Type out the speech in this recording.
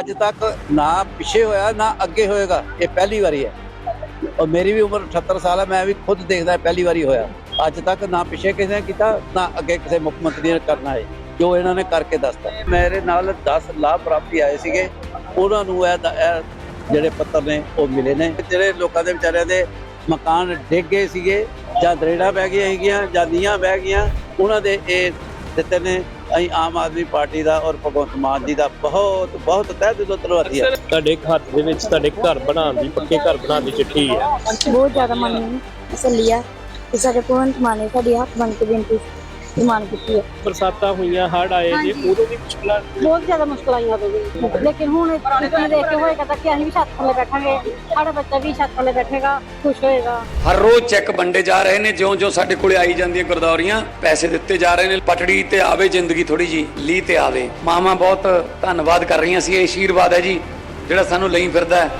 ਅੱਜ ਤੱਕ ਨਾ ਪਿੱਛੇ ਹੋਇਆ, ਨਾ ਅੱਗੇ ਹੋਏਗਾ, ਇਹ ਪਹਿਲੀ ਵਾਰੀ ਹੈ। ਔਰ ਮੇਰੀ ਵੀ ਉਮਰ 78 ਸਾਲ ਹੈ, ਮੈਂ ਵੀ ਖੁਦ ਦੇਖਦਾ ਪਹਿਲੀ ਵਾਰੀ ਹੋਇਆ। ਅੱਜ ਤੱਕ ਨਾ ਪਿੱਛੇ ਕਿਸੇ ਨੇ ਕੀਤਾ, ਨਾ ਅੱਗੇ ਕਿਸੇ ਮੁੱਖ ਮੰਤਰੀ ਨੇ ਕਰਨਾ ਹੈ, ਜੋ ਇਹਨਾਂ ਨੇ ਕਰਕੇ ਦੱਸਤਾ ਮੇਰੇ ਨਾਲ 10 ਲਾਭ ਪ੍ਰਾਪਤੀ ਆਏ ਸੀਗੇ, ਉਹਨਾਂ ਨੂੰ ਇਹ ਜਿਹੜੇ ਪੱਤਰ ਨੇ, ਉਹ ਮਿਲੇ ਨੇ। ਜਿਹੜੇ ਲੋਕਾਂ ਦੇ ਵਿਚਾਰਿਆਂ ਦੇ ਮਕਾਨ ਡਿੱਗ ਗਏ ਸੀਗੇ, ਜਾਂ ਦਰੇੜਾ ਬਹਿ ਗਈਆਂ ਹੈਗੀਆਂ, ਜਾਂ ਨੀਆਂ ਬਹਿ ਗਈਆਂ, ਉਹਨਾਂ ਦੇ ਇਹ ਦਿੱਤੇ ਨੇ। ਅਸੀਂ ਆਮ ਆਦਮੀ ਪਾਰਟੀ ਦਾ ਔਰ ਭਗਵੰਤ ਮਾਨ ਜੀ ਦਾ ਬਹੁਤ ਬਹੁਤ ਤਹਿ ਦਿਲੋਂ ਧੰਨਵਾਦੀ ਹਾਂ। ਤੁਹਾਡੇ ਹੱਥ ਦੇ ਵਿੱਚ ਤੁਹਾਡੇ ਘਰ ਬਣਾਉਣ ਦੀ ਪੱਕੇ ਘਰ ਬਣਾਉਣ ਦੀ ਚਿੱਠੀ ਹੈ। ਬਹੁਤ ਜ਼ਿਆਦਾ ਮਨ ਨੂੰ ਹੈ ਕਿ ਸਾਡੇ ਭਗਵੰਤ ਮਾਨ ਨੇ ਸਾਡੀ ਹੱਥ ਬਣ ਕੇ ਬੇਨਤੀ ਮੰਨ ਕੀਤੀ ਹੈ। ਬਰਸਾਤਾਂ ਹੋਈਆਂ ਹੜ੍ਹ ਆਏ ਜੇ ਉਦੋਂ ਵੀ ਮੁਸ਼ਕਲਾਂ ਬਹੁਤ ਜ਼ਿਆਦਾ ਮੁਸ਼ਕਲ ਆਈਆਂ ਉਦੋਂ ਲੇਕਿਨ ਹੁਣ ਇਤਨੇ ਦੇਖ ਕੇ ਹੋਏਗਾ ਤਾਂ ਕਿ ਅਸੀਂ ਵੀ ਛੱਤ ਥੱਲੇ ਬੈਠਾਂਗੇ। ਸਾਡਾ ਬੱਚਾ ਵੀ ਛੱਤ ਥੱਲੇ ਬੈਠੇਗਾ ਖੁਸ਼ ਹੋਏਗਾ। ਹਰ ਰੋਜ਼ ਚੈੱਕ ਵੰਡੇ ਜਾ ਰਹੇ ਨੇ ਜਿਉਂ-ਜਿਉਂ ਸਾਡੇ ਕੋਲੇ ਆਈ ਜਾਂਦੀਆਂ ਗੁਰਦੌਰੀਆਂ ਪੈਸੇ ਦਿੱਤੇ ਜਾ ਰਹੇ ਨੇ ਪਟੜੀ ਤੇ ਆਵੇ ਜ਼ਿੰਦਗੀ ਥੋੜੀ ਜੀ ਲੀ ਤੇ ਆਵੇ। ਮਾਮਾ ਬਹੁਤ ਧੰਨਵਾਦ ਕਰ ਰਹੀਆਂ ਸੀ ਇਹ ਆਸ਼ੀਰਵਾਦ ਹੈ ਜੀ ਜਿਹੜਾ ਸਾਨੂੰ ਲਈ ਫਿਰਦਾ ਹੈ।